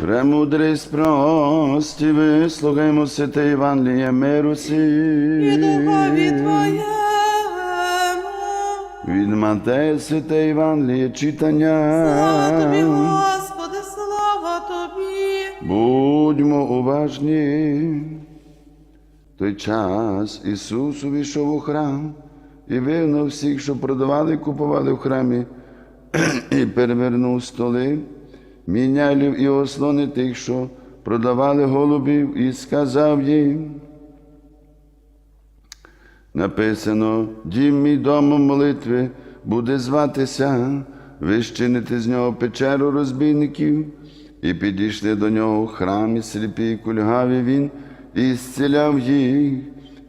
Премудрість прості, вислухаймо святе Євангеліє миру і духові Твоєму. Від Матея святе Євангеліє читання. Слава Тобі, Господи, слава Тобі. Будьмо уважні. Той час Ісус увійшов у храм і вигнав всіх, що продавали купували в храмі, і перевернув столи, мінялів і ослони тих, що продавали голубів, і сказав їм. Написано, дім мій домом молитви буде зватися, ви щините з нього печеру розбійників, і підійшли до нього в храмі сліпі і кульгаві він, і зціляв їх,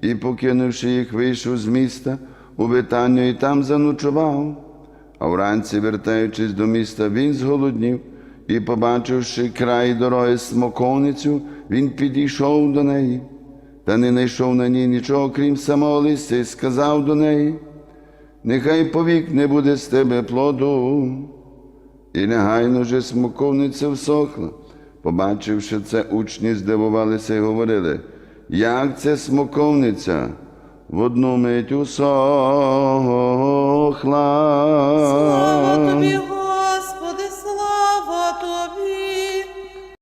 і, покинувши їх, вийшов з міста у Витанню і там заночував. А вранці, вертаючись до міста, він зголоднів, і, побачивши край дороги смоковницю, він підійшов до неї та не знайшов на ній нічого, крім самого листя, і сказав до неї, нехай повік не буде з тебе плоду. І негайно же смоковниця всохла. Побачивши це, учні здивувалися і говорили, як це смоковниця в одну мить усохла.